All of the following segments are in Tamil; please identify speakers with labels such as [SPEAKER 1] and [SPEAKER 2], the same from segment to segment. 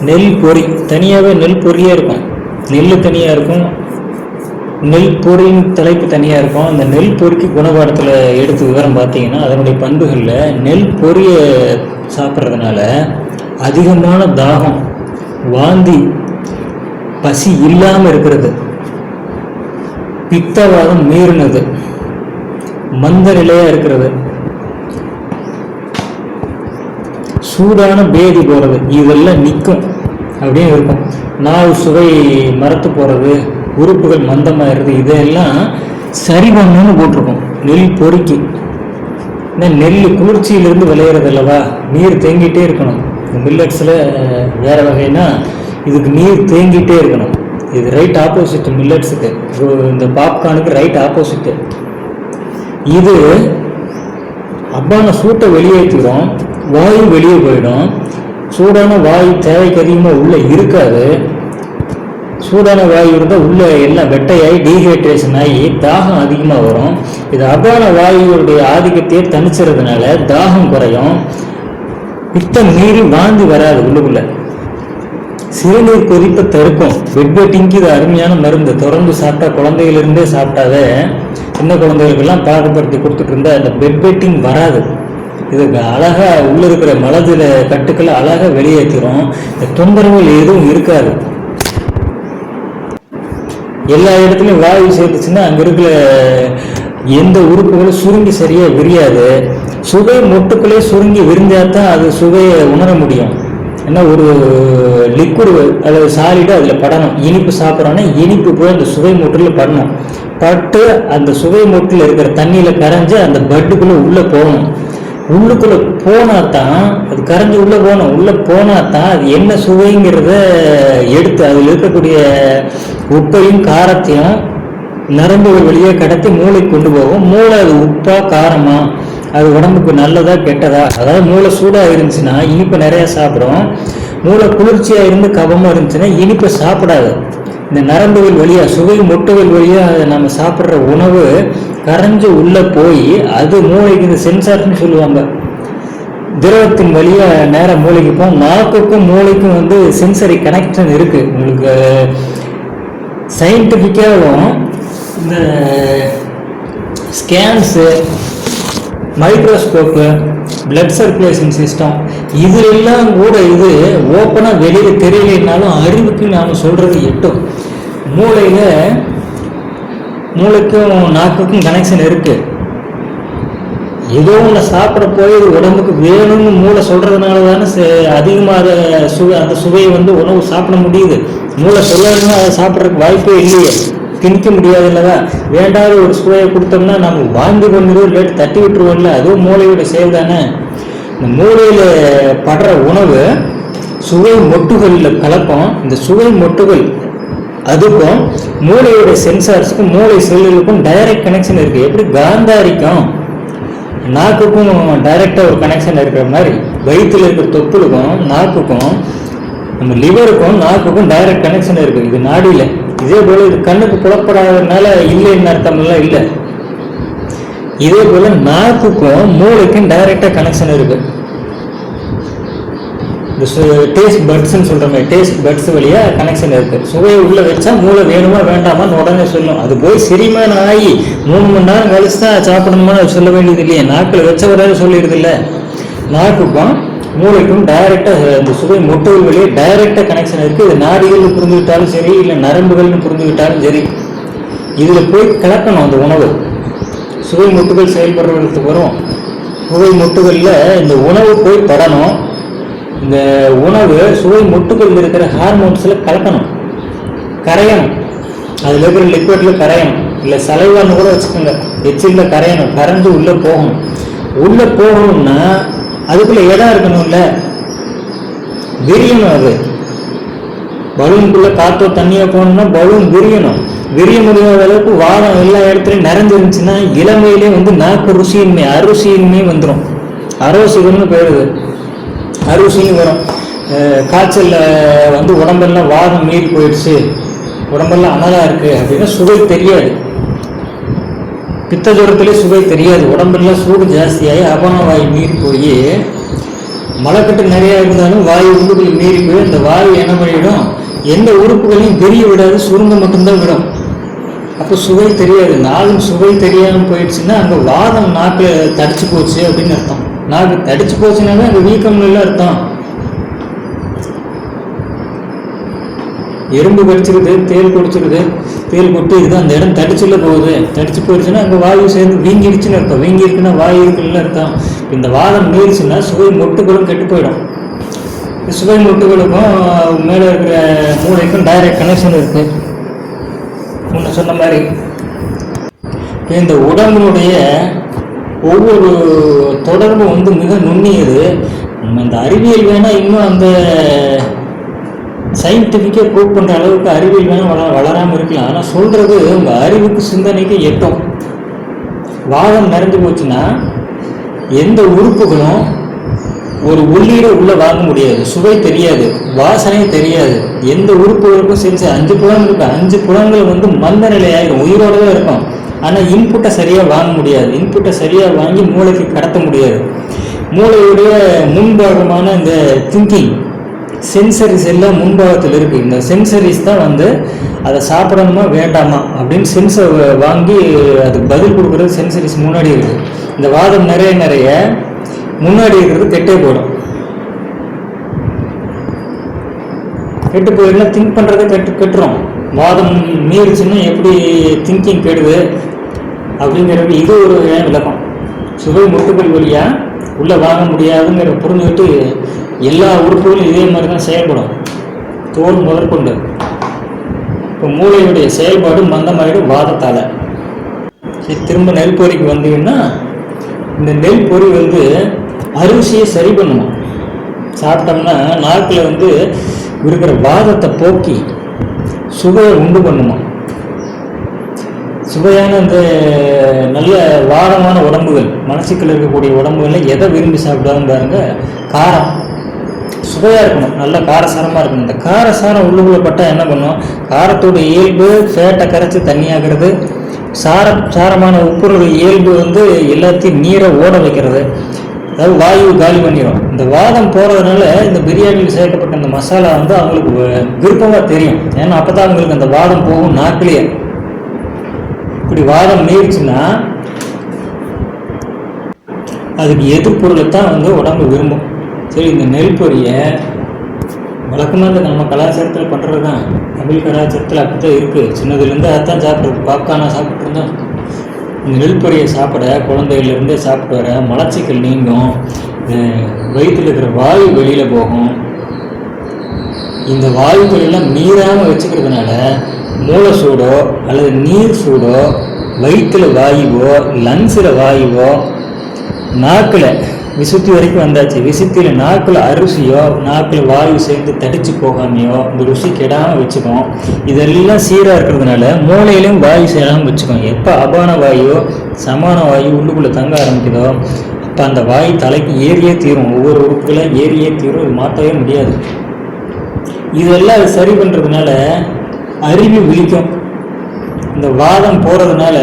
[SPEAKER 1] நெல் பொரி தனியாகவே நெல் பொறியே இருக்கும். நெல் தனியாக இருக்கும். நெல் பொறியின் தலைப்பு தனியாக இருக்கும். அந்த நெல் பொறிக்கு குணபாடத்தில் எடுத்து விவரம் பார்த்தீங்கன்னா அதனுடைய பண்புகளில் நெல் பொறியை சாப்பிட்றதுனால அதிகமான தாகம் வாந்தி பசி இல்லாமல் இருக்கிறது. பித்தவாதம் மீறினது. மந்த நிலையாக இருக்கிறது. சூடான பேதி போகிறது இதெல்லாம் நிற்கும் அப்படின்னு இருக்கும். நாவு சுவை மரத்து போகிறது உறுப்புகள் மந்தமாகிறது இதெல்லாம் சரி பண்ணணும்னு போட்டிருக்கோம். நெல் பொறுக்கி. ஏன்னா நெல் குளிர்ச்சியிலிருந்து விளையிறது அல்லவா நீர் தேங்கிட்டே இருக்கணும். இந்த மில்லட்ஸில் வேறு வகைனா இதுக்கு நீர் தேங்கிட்டே இருக்கணும். இது ரைட் ஆப்போசிட் மில்லட்ஸுக்கு. இந்த பாப்கார்னுக்கு ரைட் ஆப்போசிட்டு இது அப்பான சூட்டை வெளியேற்றிடும் வாயு வெளியே போயிடும். சூடான வாயு தேவைக்கு அதிகமாக உள்ளே இருக்காது. சூடான வாயு இருந்தால் உள்ளே எல்லாம் வெட்டையாகி டீஹைட்ரேஷன் ஆகி தாகம் அதிகமாக வரும். இது அபான வாயுடைய ஆதிக்கத்தையே தணிச்சுறதுனால தாகம் குறையும். பித்தம் மீறி வாந்தி வராது உள்ளுக்குள்ள. சிறுநீர் கொதிப்பை தடுக்கும். பெட் வெட்டிங்க்கு இது அருமையான மருந்து. தொடர்ந்து சாப்பிட்டா குழந்தைகளிருந்தே சாப்பிட்டாவே சின்ன குழந்தைகளுக்கெல்லாம் பழக்கப்படுத்தி கொடுத்துட்டு இருந்தால் அந்த பெட் வெட்டிங் வராது. இது அழகா உள்ள இருக்கிற மலதுல கட்டுக்களை அழகா வெளியேற்றிடும் இந்த தொந்தரவுகள் எதுவும் இருக்காது. எல்லா இடத்துலையும் வாயு சேர்த்துச்சுன்னா அங்கே இருக்கிற எந்த உறுப்புகளும் சுருங்கி சரியாக விரியாது. சுவை மொட்டுக்களே சுருங்கி விரிஞ்சாதான் அது சுவையை உணர முடியும். ஏன்னா ஒரு லிக்விடு அதை சாலிடு அதில் படணும். இனிப்பு சாப்பிட்றோன்னா இனிப்பு போய் அந்த சுவை மொட்டில் படணும். பட்டு அந்த சுவை மொட்டில் இருக்கிற தண்ணியில் கரைஞ்சு அந்த பட்டுக்குள்ளே உள்ளே போகணும். உள்ளுக்குள்ளே போனா தான் அது கரைஞ்சி உள்ளே போகணும். உள்ளே போனா தான் அது என்ன சுவைங்கிறத எடுத்து அதில் இருக்கக்கூடிய உப்பையும் காரத்தையும் நரம்புகள் வழியே கடத்தி மூளைக்கு கொண்டு போகும். மூளை அது உப்பா காரமா? அது உடம்புக்கு நல்லதா கெட்டதா? அதாவது மூளை சூடாக இருந்துச்சுன்னா இனிப்பு நிறைய சாப்பிடும். மூளை குளிர்ச்சியாக இருந்து கபமாக இருந்துச்சுன்னா இனிப்பை சாப்பிடாது. இந்த நரம்புகள் வழியா சுவை மொட்டுகள் வழியா நம்ம சாப்பிட்ற உணவு கரைஞ்சு உள்ள போய் அது மூளைக்கு இந்த சென்சார்னு சொல்லுவாங்க. திரவத்தின் வழியாக நேரம் மூளைக்கு போகும் நாக்குக்கும் மூளைக்கும் வந்து சென்சரி கனெக்ஷன் இருக்கு. உங்களுக்கு சயின்டிஃபிக்காகவும் இந்த scans microscope blood circulation system இது எல்லாம் கூட இது ஓப்பனாக வெளியில் தெரியலைனாலும் அறிவுக்கு நாம் சொல்கிறது எட்டும். மூளையில் மூளைக்கும் நாக்குக்கும் கனெக்ஷன் இருக்குது ஏதோ ஒன்று சாப்பிட போய் இது உடம்புக்கு வேணும்னு மூளை சொல்கிறதுனால தானே சே- அதிகமாக சுவை அந்த சுவையை வந்து உணவு சாப்பிட முடியுது. மூளை சொல்லணும்னா அதை சாப்பிட்றதுக்கு வாய்ப்பே இல்லையே. திணிக்க முடியாது இல்லவா வேண்டாத ஒரு சுவையை கொடுத்தோம்னா நம்ம வாழ்ந்து கொண்டு இல்லாட்டி தட்டி விட்டுருவோம்ல அதுவும் மூளையோட செயல் தானே. இந்த மூளையில் படுற உணவு சுவை மொட்டுகளில் கலப்பம். இந்த சுவை மொட்டுகள் அதுக்கும் மூளையோட சென்சார்ஸுக்கும் மூளை செல்லுக்கும் டைரக்ட் கனெக்ஷன் இருக்குது எப்படி? காந்தாரிக்கும். நாக்குக்கும் டைரெக்டாக ஒரு கனெக்ஷன் இருக்கிற மாதிரி வயிற்றில் இருக்கிற தொப்புளுக்கும் நாக்குக்கும் நம்ம லிவருக்கும் நாக்குக்கும் டைரக்ட் கனெக்ஷன் இருக்குது இது நாடியில். இதே போல் இது கண்ணுக்கு புலப்படாததுனால இல்லைன்னு அர்த்தம்லாம் இல்லை. இதே போல் நாக்குக்கும் மூளைக்கும் டைரெக்டாக கனெக்ஷன் இருக்குது டேஸ்ட் பட்ஸ்ன்னு சொல்கிற மாதிரி டேஸ்ட் பட்ஸ் வழியாக கனெக்ஷன் இருக்குது சுவையை உள்ளே வச்சா மூளை வேணுமா வேண்டாமான்னு உடனே சொல்லும். அது போய் செரிமான ஆகி மூணு மணி நேரம் கழிச்சு தான் சாப்பிடணுமான்னு சொல்ல வேண்டியது இல்லையே. நாக்கில் வச்சவராது சொல்லிடுது இல்லை. நாக்குக்கும் மூளைக்கும் டைரெக்டாக இந்த சுவை மொட்டுகள் வழியே டைரெக்டாக கனெக்ஷன் இருக்குது இது நாடிகள்னு புரிஞ்சுக்கிட்டாலும் சரி இல்லை நரம்புகள்னு புரிஞ்சுக்கிட்டாலும் சரி. இதில் போய் கலக்கணும் அந்த உணவு. சுவை மொட்டுகள் செயல்படுறதுக்கு வரும். சுவை மொட்டுகளில் இந்த உணவு போய் படணும். இந்த உணவு சுவை முட்டுக்குள் இருக்கிற ஹார்மோன்ஸில் கலக்கணும். கரையணும். அதில் இருக்கிற லிக்விடில் கரையணும். இல்லை சலைவான்னு கூட வச்சுக்கோங்க. எச்சிலில் கரையணும். கரைஞ்சு உள்ளே போகணும். உள்ளே போகணும்னா அதுக்குள்ளே இடம் இருக்கணும்ல? விரியணும் அது. பலூனுக்குள்ள காற்றோ தண்ணியோ போகணும்னா பலூன் விரியணும். விரிய முடியாத அளவுக்கு வாதம் எல்லா இடத்துலையும் நிறைஞ்சிருந்துச்சுன்னா இளமையிலே வந்து நாக்கு ருசியின்மை அருசியின்மை வந்துடும் அரோசிகம்னு போயிடுது அருசியும் வரும். காய்ச்சலில் வந்து உடம்பெல்லாம் வாதம் மீறி போயிடுச்சு. உடம்பெல்லாம் அனலா இருக்குது அப்படின்னா சுவை தெரியாது. பித்த ஜுரத்திலே சுவை தெரியாது. உடம்பெல்லாம் சூடு ஜாஸ்தியாகி அபனவாய் மீறி போய் மலைக்கட்டு நிறையா இருந்தாலும் வாயு உள்ளுக்குள்ள மீறி போய் அந்த வாயு என்ன பண்ணிவிடும்? எந்த உறுப்புகளையும் பெரிய விடாது சுருங்க மட்டும்தான் விடும். அப்போ சுவை தெரியாது. நாளும் சுவை தெரியாமல் போயிடுச்சுன்னா அங்கே வாதம் நாக்கில் தடிச்சு போச்சு அப்படின்னு அர்த்தம். நாக்கு தடிச்சு போச்சுனாவே அது வீக்கம்னு இல்லை அர்த்தம். எறும்பு கடிச்சிருது தேல் குடிச்சிருது தேல் இதுதான் அந்த இடம் தடிச்சுள்ள போகுது. தடிச்சு போயிடுச்சுன்னா அங்கே வாயு சேர்ந்து வீங்கிடுச்சுன்னு அர்த்தம். வீங்கி இருக்குன்னா வாயு இருக்குன்னு அர்த்தம். இந்த வாதம் மீறிச்சுன்னா சுவை மொட்டுகளும் கெட்டு போயிடும். சுவை மொட்டுகளுக்கும் மேலே இருக்கிற மூளைக்கும் டைரக்ட் கனெக்ஷன் இருக்கு. முன்ன சொன்ன மாதிரி. இந்த உடம்புடைய ஒவ்வொரு தொடர்பும் வந்து மிக நுண்ணியது. நம்ம இந்த அறிவியல் வேணால் இன்னும் அந்த சயின்டிஃபிக்காக ப்ரூவ் பண்ணுற அளவுக்கு அறிவியல் வேணால் வள வளராமல் இருக்கலாம். ஆனால் சொல்கிறது உங்கள் அறிவுக்கு சிந்தனைக்கு எட்டும். வாதம் நிறைஞ்சு போச்சுன்னா எந்த உறுப்புகளும் ஒரு உள்ளீடு உள்ளே வாங்க முடியாது. சுவை தெரியாது. வாசனை தெரியாது. எந்த உறுப்புகளுக்கும் சென்ஸ் அஞ்சு புலங்கள் இருக்கு அஞ்சு புலங்கள் வந்து மந்த நிலையாயிரும். உயிரோடு தான் இருக்கும் ஆனால் இன்புட்டை சரியாக வாங்க முடியாது. இன்புட்டை சரியாக வாங்கி மூளைக்கு கடத்த முடியாது. மூளையுடைய முன்பாகமான இந்த திங்கிங் சென்சரிஸ் எல்லாம் முன்பாகத்தில் இருக்குது இந்த சென்சரிஸ் தான் வந்து அதை சாப்பிடணுமா வேண்டாமா அப்படின்னு சென்சர் வாங்கி அதுக்கு பதில் கொடுக்குறது சென்சரிஸ் முன்னாடி இருக்குது இந்த வாதம் நிறைய நிறைய முன்னாடி இருக்கிறது கெட்டே போயிடும். கெட்டு போயிடுனா திங்க் பண்ணுறதை கெட்டு கெட்டுறோம் வாதம் மீறிச்சுன்னா எப்படி திங்கிங் கெடுது? அப்படிங்கிறது இது ஒரு விளக்கம். சுவை முட்டுக்கள் வழியாக உள்ளே வாங்க முடியாதுங்கிற புரிஞ்சுக்கிட்டு எல்லா உறுப்புகளும் இதே மாதிரி தான் செயல்படும். தோல் முதற்கொண்டு இப்போ மூளையுடைய செயல்பாடு மந்தமாயிடும் வாதத்தால். சரி திரும்ப நெல் பொறிக்கு வந்தீங்கன்னா இந்த நெல் பொறி வந்து அரிசியை சரி பண்ணணும். சாப்பிட்டோம்னா நாக்கில் வந்து இருக்கிற வாதத்தை போக்கி சுவையை உண்டு பண்ணுமா? சுவையான இந்த நல்ல வாரமான உடம்புகள் மனசுக்குள்ள இருக்கக்கூடிய உடம்புகளில் எதை விரும்பி சாப்பிடாதுன்னு பாருங்க காரம். சுவையாக இருக்கணும் நல்ல காரசாரமாக இருக்கணும். இந்த காரசாரம் உள்ளுக்குள்ள பட்டால் என்ன பண்ணும்? காரத்தோட இயல்பு ஃபேட்டை கரைச்சி தண்ணியாகிறது சார சாரமான உப்புரோட இயல்பு வந்து எல்லாத்தையும் நீரை ஓட வைக்கிறது. அதாவது வாயு காலி பண்ணிடும் இந்த வாதம் போகிறதுனால இந்த பிரியாணியில் சேர்க்கப்பட்ட இந்த மசாலா வந்து அவங்களுக்கு விருப்பமாக தெரியும். ஏன்னா அப்போ தான் அவங்களுக்கு அந்த வாதம் போகும் நாக்கிலேயே. இப்படி வாதம் மீறிச்சுன்னா அதுக்கு எதிர்பொருளை தான் வந்து உடம்பு விரும்பும். சரி இந்த நெல் பொரியை வழக்கமாக இந்த நம்ம கலாச்சாரத்தில் பண்ணுறது தான் தமிழ் கலாச்சாரத்தில் அப்படி தான் இருக்குது சின்னதுலேருந்து அதான் சாப்பிட்றது பாப்கார்னாக சாப்பிட்ருந்தோம். நெல் பொரியை சாப்பிட குழந்தைகள்லேருந்தே சாப்பிட்டு வர மலச்சிக்கல் நீங்கும். வயிற்றில் இருக்கிற வாயு வெளியில் போகும். இந்த வாயுக்களெல்லாம் நீராமல் வச்சுக்கிறதுனால மூளை சூடோ அல்லது நீர் சூடோ வயிற்றில் வாயுவோ லங்ஸில் வாயுவோ நாக்கில் விசுத்தி வரைக்கும் வந்தாச்சு. விசுத்தியில் நாக்கில் அரிசியோ நாக்கில் வாயு சேர்ந்து தடிச்சு போகாமையோ இந்த ருசி கெடாமல் வச்சுக்கோம். இதெல்லாம் சீராக இருக்கிறதுனால மூளையிலையும் வாயு சேராமல் வச்சுக்கோம். எப்போ அபான வாயு சமான வாயு உள்ளுக்குள்ளே தங்க ஆரம்பிக்குதோ அப்போ அந்த வாயு தலைக்கு ஏறியே தீரும். ஒவ்வொரு உறுப்புகளாக ஏறியே தீரும். இது மாற்றவே முடியாது. இதெல்லாம் அது சரி பண்ணுறதுனால அறிவு விழிக்கும். இந்த வாதம் போகிறதுனால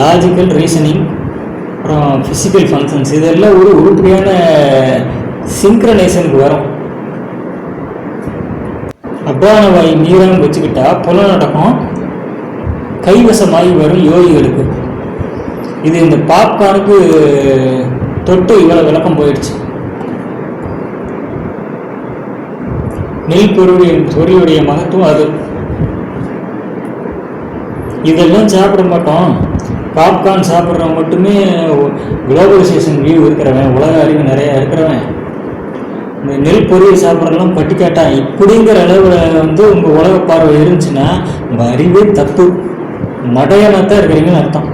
[SPEAKER 1] லாஜிக்கல் ரீசனிங் அப்புறம் ஃபிசிக்கல் ஃபங்க்ஷன்ஸ் இதெல்லாம் ஒரு உருப்படியான சிங்க்ரனைசனுக்கு வரும். அப்பான வாய் மீறாமல் வச்சுக்கிட்டா புலம் நடக்கும். கைவசமாகி வரும் யோகிகளுக்கு. இது இந்த பாப்கார்னுக்கு தொட்டு இவ்வளோ விளக்கம் போயிடுச்சு. நெல் பொருளுடைய பொருளுடைய மகத்துவம் அது. இதெல்லாம் சாப்பிட மாட்டோம். பாப்கார்ன் சாப்பிட்றவன் மட்டுமே குளோபலைசேஷன் வியூ இருக்கிறவன் உலக அறிவு நிறையா இருக்கிறவன். இந்த நெல் பொரியல் சாப்பிட்றதெல்லாம் பட்டிக்காட்டான். இப்படிங்கிற அளவில் வந்து உங்கள் உலக பார்வை இருந்துச்சுன்னா உங்கள் அறிவே தப்பு. மடையனாக தான் இருக்கிறீங்கன்னு அர்த்தம்.